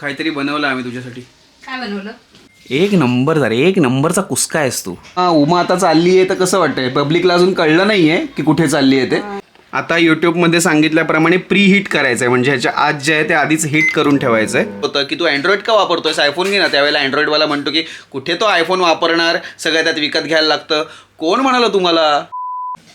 काहीतरी बनवलं आम्ही तुझ्यासाठी. काय बनवलं? एक नंबर झाले एक नंबरचा कुसका आहेस तू. हा उमा आता चालली आहे तर कसं वाटतंय? पब्लिकला अजून कळलं नाहीये की कुठे चालली आहे ते. आता युट्यूबमध्ये सांगितल्याप्रमाणे प्री हिट करायचं आहे म्हणजे ह्याच्या आज जे आहे ते आधीच हिट करून ठेवायचं आहे होतं की तू अँड्रॉइड का वापरतोयस? आयफोन घे ना. त्यावेळेला अँड्रॉइडवाला म्हणतो की कुठे तो आयफोन वापरणार? सगळं त्यात विकत घ्यायला लागतं. कोण म्हणालं तुम्हाला?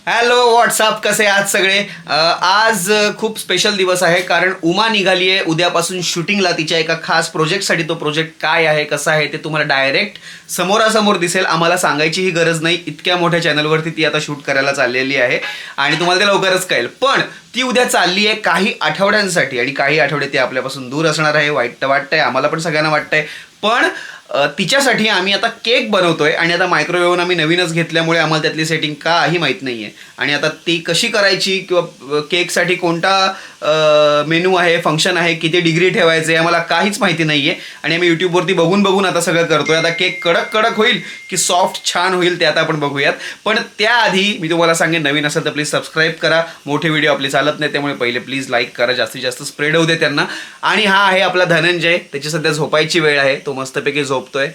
हॅलो व्हॉट्सअप कसे आहात सगळे? आज खूप स्पेशल दिवस आहे कारण उमा निघाली आहे उद्यापासून शूटिंगला तिच्या एका खास प्रोजेक्टसाठी तो प्रोजेक्ट काय आहे कसा आहे ते तुम्हाला डायरेक्ट समोरासमोर दिसेल. आम्हाला सांगायचीही गरज नाही. इतक्या मोठ्या चॅनलवरती ती आता शूट करायला चाललेली आहे. आणि तुम्हाला ते लवकरच कळेल. पण ती उद्या चालली आहे काही आठवड्यांसाठी. आणि काही आठवडे ती आपल्यापासून दूर असणार आहे. वाईट तर वाटतंय. आम्हाला पण सगळ्यांना वाटतंय. पण तिच्यासाठी आम्ही आता केक बनवतोय आणि आता मायक्रोवेव्हन आम्ही नवीनच घेतल्यामुळे आम्हाला त्यातली सेटिंग काही माहीत नाही आहे आणि आता ती कशी करायची किंवा केकसाठी कोणता मेनू आहे फंक्शन आहे किती डिग्री ठेवायचे आहे आम्हाला काहीच माहिती नाही आहे आणि आम्ही यूट्यूबवरती बघून बघून आता सगळं करतोय. आता केक कडक कडक होईल की सॉफ्ट छान होईल ते आता आपण बघूयात. पण त्याआधी मी तुम्हाला सांगेन नवीन असेल तर प्लीज सबस्क्राईब करा. मोठे व्हिडिओ आपले चालत नाही त्यामुळे पहिले प्लीज लाईक करा. जास्तीत जास्त स्प्रेड होऊ दे त्यांना. आणि हा आहे आपला धनंजय. त्याची सध्या झोपायची वेळ आहे. तो मस्तपैकी झोप झोपतोय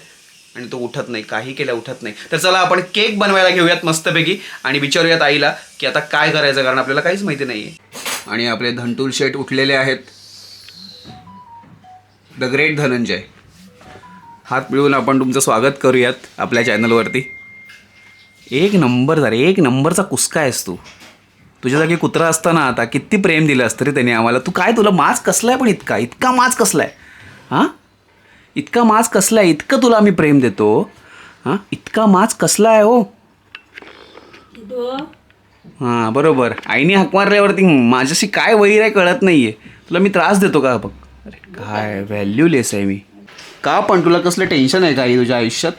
आणि तो उठत नाही काही केल्या उठत नाही. तर चला आपण केक बनवायला घेऊयात मस्तपैकी आणि विचारूयात आईला की आता काय करायचं कारण आपल्याला काहीच माहिती नाही आहे आणि आपले धनटूल शेट उठलेले आहेत. द ग्रेट धनंजय हात मिळवून आपण तुमचं स्वागत करूयात आपल्या चॅनलवरती एक नंबर झाले एक नंबरचा कुसका आहेस तू. तुझ्या जागी कुत्रा असताना आता किती प्रेम दिलं असतं रे त्याने आम्हाला. तू काय तुला माज कसलाय पण इतका? इतका माज कसलाय? हां? इतका माज कसलाय इतकं तुला आम्ही प्रेम देतो. हां? इतका माज कसला आहे हो. हां बरोबर. आईने हाक मारल्यावरती माझ्याशी काय वैर आहे कळत नाही आहे तुला मी त्रास देतो का बघ. अरे काय व्हॅल्यूलेस आहे मी. का पण तुला कसलं टेन्शन आहे का आई तुझ्या आयुष्यात?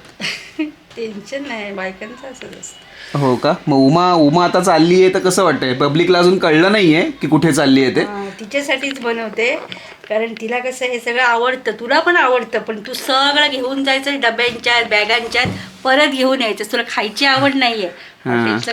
टेन्शन नाही बायकांचं असंच असतं. हो का? मग उमा उमा आता चालली आहे तर कसं वाटतंय? पब्लिकला अजून कळलं नाही आहे की कुठे चालली आहे ते तिच्यासाठीच बनवते. कारण तिला कसं हे सगळं आवडतं. तुला पण आवडतं पण तू सगळं घेऊन जायचं डब्यांच्यात बॅगांच्यात परत घेऊन यायचं. तुला खायची आवड नाहीये.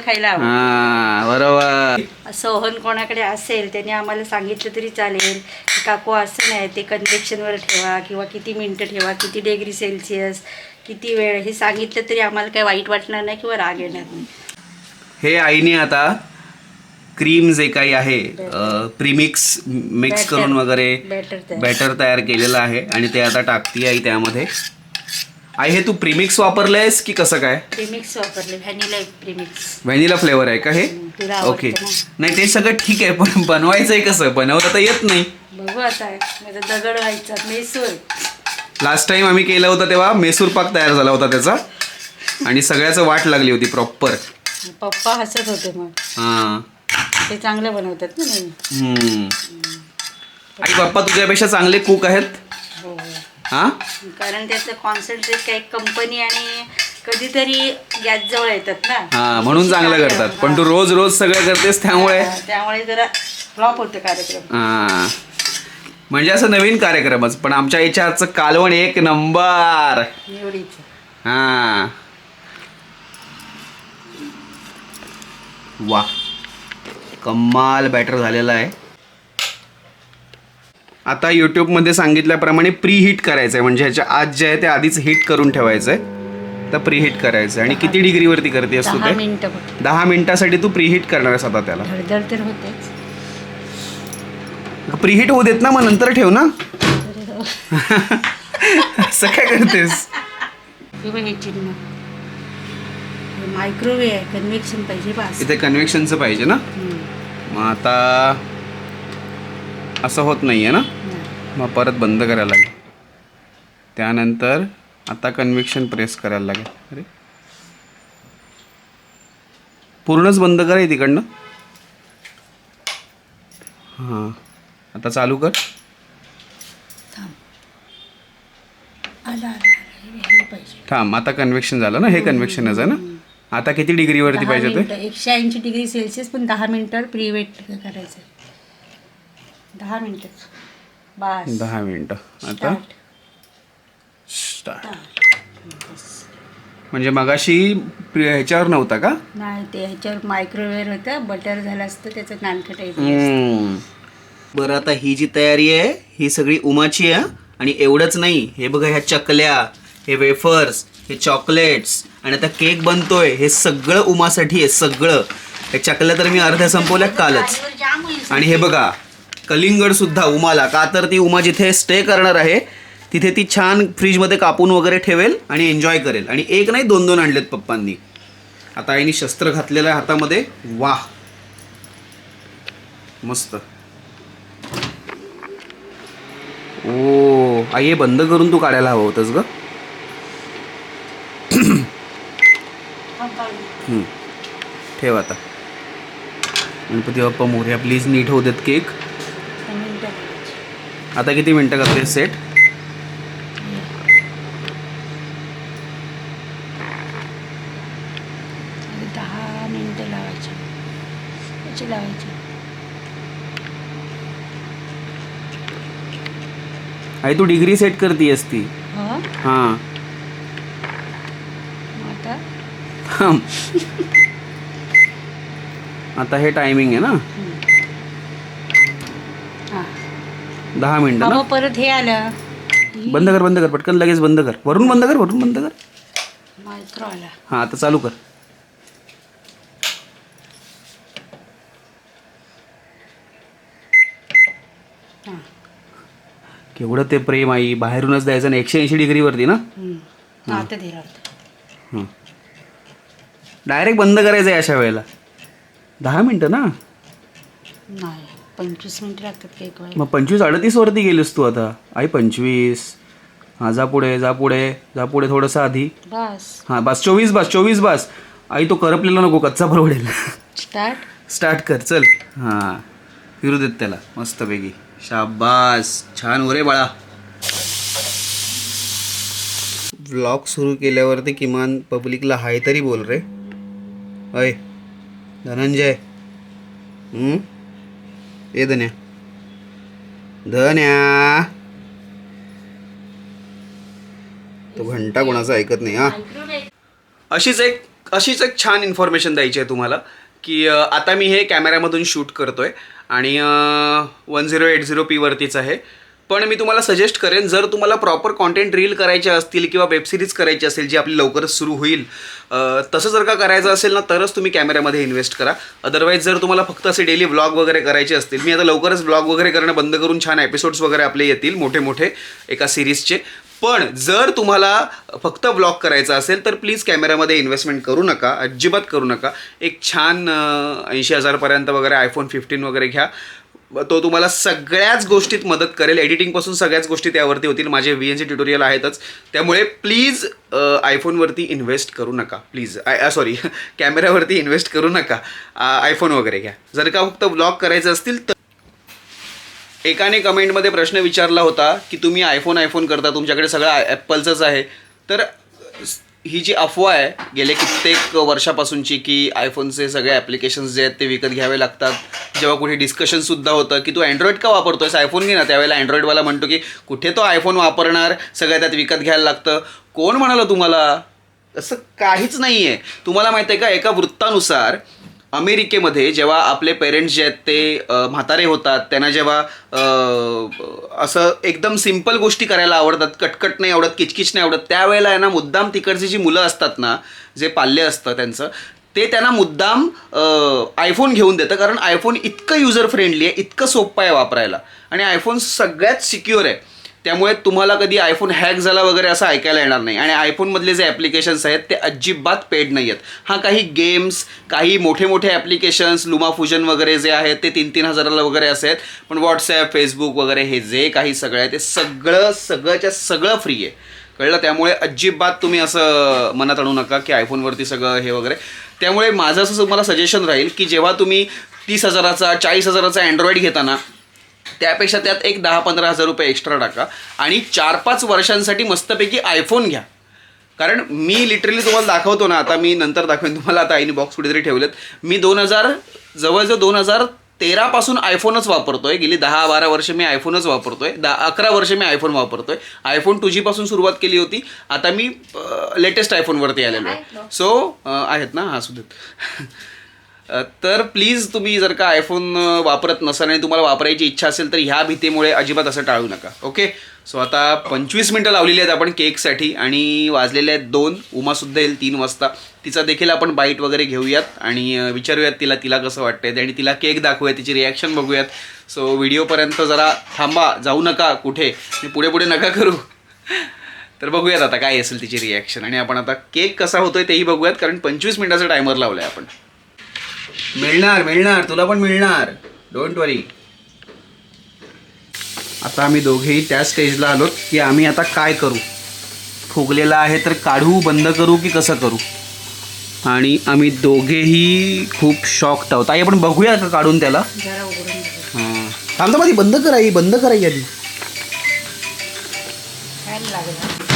खायला आवड. बरोबर. असं ओहन कोणाकडे असेल त्याने आम्हाला सांगितलं तरी चालेल. काकू असं नाही ते कन्व्हेक्शनवर ठेवा किंवा किती मिनटं ठेवा किती डिग्री सेल्सिअस किती वेळ हे सांगितलं तरी आम्हाला काही वाईट वाटणार नाही किंवा राग येणार नाही. हे आईने आता क्रीम जे काही आहे प्रीमिक्स मिक्स. करून वगैरे बॅटर तयार. केलेलं आहे आणि ते आता टाकती आई त्यामध्ये. आई हे तू प्रीमिक्स वापरलंयस की कसं काय? प्रीमिक्स वापरले. व्हॅनिला प्रीमिक्स व्हॅनिला फ्लेवर आहे का हे? ओके? नाही ते सगळं ठीक आहे पण बनवायचं आहे कसं? बनवता तर येत नाही. बघू आता. दगड व्हायचा. मेसूर. लास्ट टाइम आम्ही केलं होतं तेव्हा मेसूर पाक तयार झाला होता त्याचा. आणि सगळ्याचं वाट लागली होती प्रॉपर पप्पा हसत होते मग. हां. ते चांगलं बनवतात ना नेहमी. हम्म. आई बाप्पा तुझ्यापेक्षा चांगले कुक आहेत? हो. हा? कारण त्याचं कॉन्सन्ट्रेट काही कंपनी आणि कधीतरी गॅस जवळ येतात ना. हा म्हणून चांगलं करतात. पण तू रोज रोज सगळं करतेस त्यामुळे? हा, त्यामुळे जरा फ्लॉप होतं कार्यक्रम. हा. म्हणजे असं नवीन कार्यक्रमच पण आमच्या याच्या कालवण एक नंबर. हा. वा. कमाल बॅटर झालेला आहे. आता यूट्यूबमध्ये सांगितल्याप्रमाणे प्री हिट करायचं आहे म्हणजे ह्याच्या आज जे आहे ते आधीच हिट करून ठेवायचं आहे तर प्री हिट करायचं आहे आणि किती डिग्रीवरती करतेस तू दहा ते? दहा मिनिटासाठी तू प्री हिट करणार आहेस आता त्याला. प्री हिट होऊ देत ना मग नंतर ठेव ना. असं काय करतेस? हे मायक्रोवेव्ह आहे कन्व्हेक्शन पाहिजे बस इथे कन्व्हेक्शनचं पाहिजे ना? मग आता असं होत नाही आहे ना मग परत बंद करायला लागेल. त्यानंतर आता कन्व्हेक्शन प्रेस करायला लागेल. अरे. पूर्णच बंद करा तिकडनं. हां. आता चालू कर. थांब. आता कन्व्हेक्शन झालं ना? हे कन्व्हेक्शनच आहे ना? आता किती डिग्रीवरती दहा पाहिजे ते मिनिटं एकशे ऐंशी डिग्री सेल्सिअस पण दहा मिनिटावर प्रीवेट करायचं दहा मिनिटं. बस. दहा मिनटं. आता. स्टार्ट म्हणजे मगाशी ह्याच्यावर नव्हता का? नाही ते ह्याच्यावर मायक्रोवेव्ह होतं बटर झालं असतं त्याचं हम्म. बरं आता ही जी तयारी आहे ही सगळी उमाची आहे आणि एवढंच नाही. हे बघा ह्या चकल्या हे वेफर्स हे चॉकलेट्स आणि आता केक बनतोय हे सगळं उमासाठी आहे सगळं. हे चकल्या तर मी अर्ध्या संपवल्या कालच. आणि हे बघा कलिंगड सुद्धा उमाला. का तर ती उमा जिथे स्टे करणार आहे तिथे ती छान फ्रीजमध्ये कापून वगैरे ठेवेल आणि एन्जॉय करेल. आणि एक नाही दोन दोन आणलेत पप्पांनी. आता आईने शस्त्र घातलेलं आहे हातामध्ये. वाह! मस्त. ओ आई हे बंद करून तू काढायला हवं होतंस ग. हम्म. ठेव आता. गणपती बाप्पा मोर्या प्लीज नीट होऊ देत केक आता किती मिनटं करते सेट दहा मिनटं लावायची. त्याची लावायची? आई तू डिग्री सेट करती असती हा हां आता थांब. आता हे टायमिंग आहे ना? हा. दहा मिनटं परत हे आलं. बंद कर बंद कर. पटकन लगेच बंद कर. वरून बंद कर वरून बंद कर. मायक्रो आला. हां आता चालू कर. हा. केवढं ते प्रेम आई. बाहेरूनच द्यायचं ना एकशे ऐंशी डिग्रीवरती ना? हम्म. आता दिला डायरेक्ट बंद करायचं आहे अशा वेळेला. दहा मिनटं ना? नाही पंचवीस मिनिटं लागतात केक मग पंचवीस अडतीस वरती गेलीस तू आता. आई पंचवीस. हां जा पुढे जा पुढे जा पुढे थोडंसं आधी. बस. हां बस चोवीस बस चोवीस बस. आई तो करपलेला नको कच्चा परवडेल. स्टार्ट? स्टार्ट कर चल. हां फिरू देत त्याला मस्तपैकी. शाबास छान हो रे बाळा. व्लॉग सुरू केल्यावरती किमान पब्लिकला हाय तरी बोल रे. अय धनंजय. हं? ए धन्या. धन्या. तो घंटा कोणाचा ऐकत नाही हा? अशीच एक अशीच एक छान इन्फॉर्मेशन द्यायची आहे तुम्हाला की आता मी हे कॅमेऱ्यामधून शूट करतोय आणि वन झिरो एट झिरो पीवरतीच आहे. पण मी तुम्हाला सजेस्ट करेन जर तुम्हाला प्रॉपर कॉन्टेंट रील करायचे असतील किंवा वेबसिरीज करायची असेल जी आपली लवकरच सुरू होईल तसं जर का करायचं असेल ना तरच तुम्ही कॅमेऱ्यामध्ये इन्व्हेस्ट करा. अदरवाईज जर तुम्हाला फक्त असे डेली व्लॉग वगैरे करायचे असतील मी आता लवकरच व्लॉग वगैरे करणं बंद करून छान एपिसोड्स वगैरे आपले येतील मोठे मोठे एका सिरीजचे पण जर तुम्हाला फक्त ब्लॉग करायचा असेल तर प्लीज कॅमेऱ्यामध्ये इन्व्हेस्टमेंट करू नका अजिबात करू नका. एक छान ऐंशी हजारपर्यंत वगैरे आयफोन फिफ्टीन वगैरे घ्या. तो तुम्हाला सगळ्याच गोष्टीत मदत करेल. एडिटिंगपासून सगळ्याच गोष्टी त्यावरती होतील. माझे व्ही एन सी ट्युटोरियल आहेतच. त्यामुळे प्लीज आयफोनवरती इन्व्हेस्ट करू नका. प्लीज आय सॉरी कॅमेऱ्यावरती इन्व्हेस्ट करू नका. आयफोन वगैरे घ्या. जर का फक्त ब्लॉग करायचं असतील तर एकाने कमेंटमध्ये प्रश्न विचारला होता की तुम्ही आयफोन आयफोन करता. तुमच्याकडे सगळं ॲपलचंच आहे. तर ही जी अफवा आहे गेले कित्येक वर्षापासूनची की आयफोनचे सगळे ॲप्लिकेशन्स जे आहेत ते विकत घ्यावे लागतात. जेव्हा कुठे डिस्कशनसुद्धा होतं की तू अँड्रॉइड का वापरतोयस? आयफोन घे ना. त्यावेळेला अँड्रॉईडवाला म्हणतो की कुठे तो आयफोन वापरणार? सगळ्या त्यात विकत घ्यायला लागतं. कोण म्हणालं तुम्हाला? असं काहीच नाही आहे तुम्हाला माहिती आहे का? एका वृत्तानुसार अमेरिकेमध्ये जेव्हा आपले पेरेंट्स जे आहेत ते म्हातारे होतात त्यांना जेव्हा असं एकदम सिंपल गोष्टी करायला आवडतात कटकट नाही आवडत किचकिच नाही आवडत त्यावेळेला आहे ना मुद्दाम तिकडची जी मुलं असतात ना जे पाल्य असतं त्यांचं ते त्यांना मुद्दाम आयफोन घेऊन देतं कारण आयफोन इतकं युजर फ्रेंडली आहे इतकं सोपं आहे वापरायला. आणि आयफोन सगळ्यात सिक्युअर आहे. त्यामुळे तुम्हाला कधी आयफोन हॅक झाला वगैरे असं ऐकायला येणार नाही. आणि आयफोनमधले जे ॲप्लिकेशन्स आहेत ते अजिबात पेड नाही आहेत हां काही गेम्स काही मोठे मोठे ॲप्लिकेशन्स लुमा फ्युजन वगैरे जे आहेत ते तीन तीन हजाराला वगैरे असे आहेत. पण व्हॉट्सॲप फेसबुक वगैरे हे जे काही सगळं आहे ते सगळं सगळंच्या सगळं फ्री आहे. कळलं? त्यामुळे अजिबात तुम्ही असं मनात आणू नका की आयफोनवरती सगळं हे वगैरे. त्यामुळे माझं असं तुम्हाला सजेशन राहील की जेव्हा तुम्ही तीस हजाराचा चाळीस हजाराचा अँड्रॉइड घेताना त्यापेक्षा त्यात एक दहा पंधरा हजार रुपये एक्स्ट्रा टाका. आणि चार पाच वर्षांसाठी मस्तपैकी आयफोन घ्या. कारण मी लिटरली तुम्हाला दाखवतो ना आता मी नंतर दाखवेन तुम्हाला आता आईने बॉक्स कुठेतरी ठेवलेत. मी दोन हजार जवळजवळ दोन हजार तेरापासून आयफोनच वापरतोय. गेली दहा बारा वर्ष मी आयफोनच वापरतोय. दहा अकरा वर्ष मी आयफोन वापरतोय. आयफोन टू जीपासून सुरुवात केली होती. आता मी लेटेस्ट आयफोनवरती आलेलो आहे. सो आहेत ना? हा सुदेत अ, तर प्लीज तुम्ही जर का आयफोन वापरत नसाल आणि तुम्हाला वापरायची इच्छा असेल तर ह्या भीतीमुळे अजिबात असं टाळू नका ओके सो आता पंचवीस मिनटं लावलेली आहेत आपण केकसाठी आणि वाजलेले आहेत दोन. उमासुद्धा येईल तीन वाजता. तिचा देखील आपण बाईट वगैरे घेऊयात आणि विचारूयात तिला तिला कसं वाटतंय आणि तिला केक दाखवूया तिची रिॲक्शन बघूयात. सो व्हिडिओपर्यंत जरा थांबा जाऊ नका कुठे. मी पुढे पुढे नका करू. तर बघूयात आता काय असेल तिची रिॲक्शन आणि आपण आता केक कसा होतोय तेही बघूयात कारण पंचवीस मिनटाचा टायमर लावलाय आपण. मिळणार मिळणार तुला पण मिळणार. डोंट वरी आता आम्ही दोघेही त्या स्टेजला आलो की आम्ही आता काय करू? फुगलेला आहे तर काढू बंद करू की कसं करू? आणि आम्ही दोघेही खूप शॉक्ड आहोत. आई आपण बघूया का काढून त्याला. जरा उघडून बघू. हां. थांबता मध्ये बंद कराई बंद कराई आधी.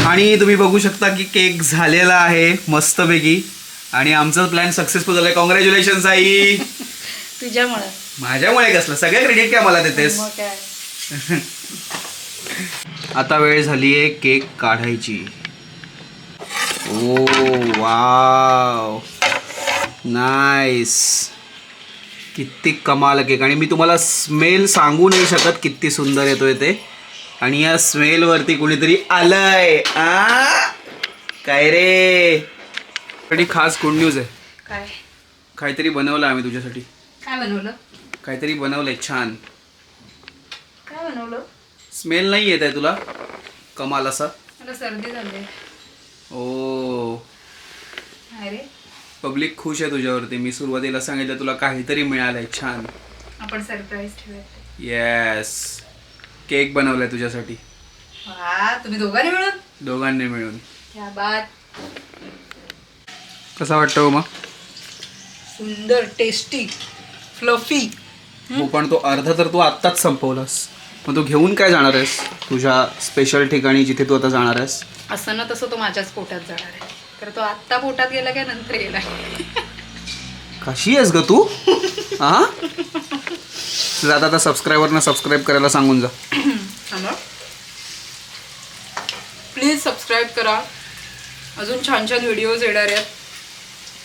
आणि तुम्ही बघू शकता की केक झालेला आहे मस्तपैकी. आणि आमचा प्लॅन सक्सेसफुल झालाय. कॉंग्रॅच्युलेशन आई. तुझ्यामुळं. माझ्यामुळे कसलं? सगळं क्रेडिट काय मला देतेस? मग काय? आता वेळ झाली आहे केक काढायची. ओ वाव. नाईस किती कमाल केक. आणि मी तुम्हाला स्मेल सांगू नाही शकत किती सुंदर येतोय ते. आणि या स्मेलवरती कुणीतरी आलंय. आ? काय रे? आणि खास गुड न्यूज आहे. काय? काहीतरी बनवलं आम्ही तुझ्यासाठी. काय बनवलं? काहीतरी बनवलंय छान. काय बनवलं? स्मेल नाही येत आहे तुला? कमाल असा. मला सर्दी झाली ओ. अरे. पब्लिक खुश आहे तुझ्यावरती. मी सुरुवातीला सांगितलं तुला काहीतरी मिळालंय छान. आपण सरप्राईज येस केक बनवलाय तुझ्यासाठी. वा तुम्ही दोघांनी मिळून? दोघांनी मिळून. बात. कसा वाटतो मग सुंदर टेस्टी फ्लफी हो पण तो अर्धा तर तू आत्ताच संपवलास. मग तू घेऊन काय जाणार आहेस? तुझ्या स्पेशल ठिकाणी जिथे तू आता जाणार आहेस? असं ना तसं तो माझ्याच पोटात जाणार आहे. तर तो आत्ता पोटात गेला काय नंतर गेला कशी आहेस ग तू? हा जाता आता सबस्क्रायबरना सबस्क्राईब करायला सांगून जा. प्लीज सबस्क्राईब करा. अजून छान छान व्हिडिओज येणार आहेत.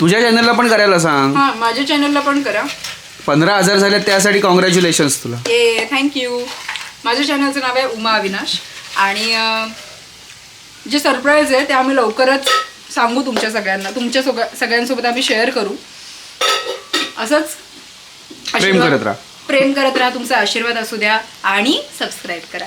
तुझ्या चॅनलला पण करायला सांग. हां माझ्या चॅनलला पण करा. पंधरा हजार झाले त्यासाठी कॉंग्रॅच्युलेशन्स तुला. ए थँक्यू माझ्या चॅनलचं नाव आहे उमा अविनाश. आणि अं, जे सरप्राईज आहे ते आम्ही लवकरच सांगू तुमच्या सगळ्यांना. तुमच्या सोग सगळ्यांसोबत आम्ही शेअर करू. असंच प्रेम आशीर्वाद- करत राहा. प्रेम करत राहा तुमचा आशीर्वाद असू द्या आणि सबस्क्राईब करा.